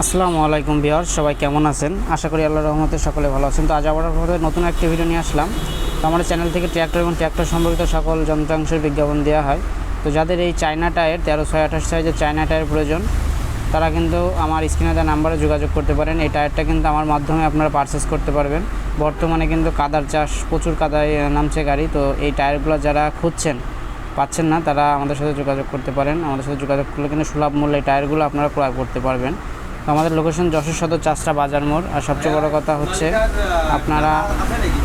আসসালামু আলাইকুম বিহার সবাই কেমন আছেন? আশা করি আল্লাহ রহমতে সকলে ভালো আছেন। তো আজ আবার নতুন একটি ভিডিও নিয়ে আসলাম। তো আমাদের চ্যানেল থেকে ট্র্যাক্টর এবং ট্র্যাক্টর সম্পর্কিত সকল যন্ত্রাংশের বিজ্ঞাপন দেওয়া হয়। তো যাদের এই চায়না টায়ার তেরো ছয় আঠাশ সাইজের চায়না টায়ার প্রয়োজন, তারা কিন্তু আমার স্ক্রিনে দেওয়া নাম্বারে যোগাযোগ করতে পারেন। এই টায়ারটা কিন্তু আমার মাধ্যমে আপনারা পারচেস করতে পারবেন। বর্তমানে কিন্তু কাদার চাষ, প্রচুর কাদায় নামছে গাড়ি। তো এই টায়ারগুলো যারা খুঁজছেন, পাচ্ছেন না, তারা আমাদের সাথে যোগাযোগ করতে পারেন। আমাদের সাথে যোগাযোগ করলে কিন্তু সুলভ মূল্যে টায়ারগুলো আপনারা ক্রয় করতে পারবেন। তো আমাদের লোকেশন যশোর সদর চাষটা বাজার মোড়। আর সবচেয়ে বড় কথা হচ্ছে, আপনারা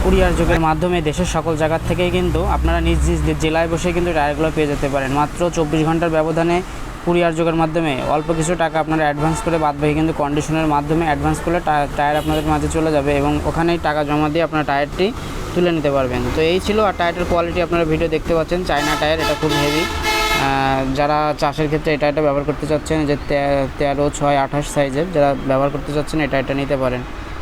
কুরিয়ার যুগের মাধ্যমে দেশের সকল জায়গার থেকেই কিন্তু আপনারা নিজ নিজ জেলায় বসে কিন্তু টায়ারগুলো পেয়ে যেতে পারেন। মাত্র চব্বিশ ঘণ্টার ব্যবধানে কুরিয়ার যুগের মাধ্যমে অল্প কিছু টাকা আপনারা অ্যাডভান্স করে বাদ বাকি কিন্তু কন্ডিশনের মাধ্যমে অ্যাডভান্স করলে টায়ার আপনাদের মাঝে চলে যাবে এবং ওখানেই টাকা জমা দিয়ে আপনার টায়ারটি তুলে নিতে পারবেন। তো এই ছিল, আর টায়ারের কোয়ালিটি আপনারা ভিডিও দেখতে পাচ্ছেন। চায়না টায়ার এটা খুব হেভি যারা চাষের ক্ষেত্রে এটা এটা ব্যবহার করতে চাচ্ছেন, যে তেরো, ছয়, আঠাশ সাইজের যারা ব্যবহার করতে চাচ্ছেন, এটা এটা নিতে পারেন।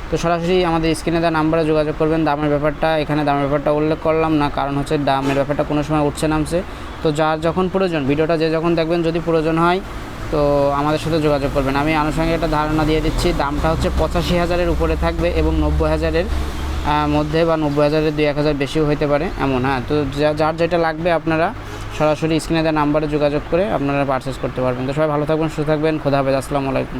তো সরাসরি আমাদের স্ক্রিনে দেওয়া নাম্বারে যোগাযোগ করবেন। দামের ব্যাপারটা, এখানে দামের ব্যাপারটা উল্লেখ করলাম না, কারণ হচ্ছে দামের ব্যাপারটা কোনো সময় উঠছে, নামছে। তো যার যখন প্রয়োজন, ভিডিওটা যে যখন দেখবেন, যদি প্রয়োজন হয়, তো আমাদের সাথে যোগাযোগ করবেন। আমি আনুষঙ্গিক একটা ধারণা দিয়ে দিচ্ছি, দামটা হচ্ছে পঁচাশি হাজারের উপরে থাকবে এবং নব্বই হাজারের মধ্যে বা নব্বই হাজারের দুই এক হাজার বেশিও হতে পারে, এমন হ্যাঁ। তো যার যেটা লাগবে আপনারা সরাসরি স্ক্রিনে দেওয়া নাম্বারে যোগাযোগ করে আপনারা পারচেস করতে পারবেন। তো সবাই ভালো থাকবেন, সুস্থ থাকবেন, খোদা হাফেজ, আসসালামু আলাইকুম।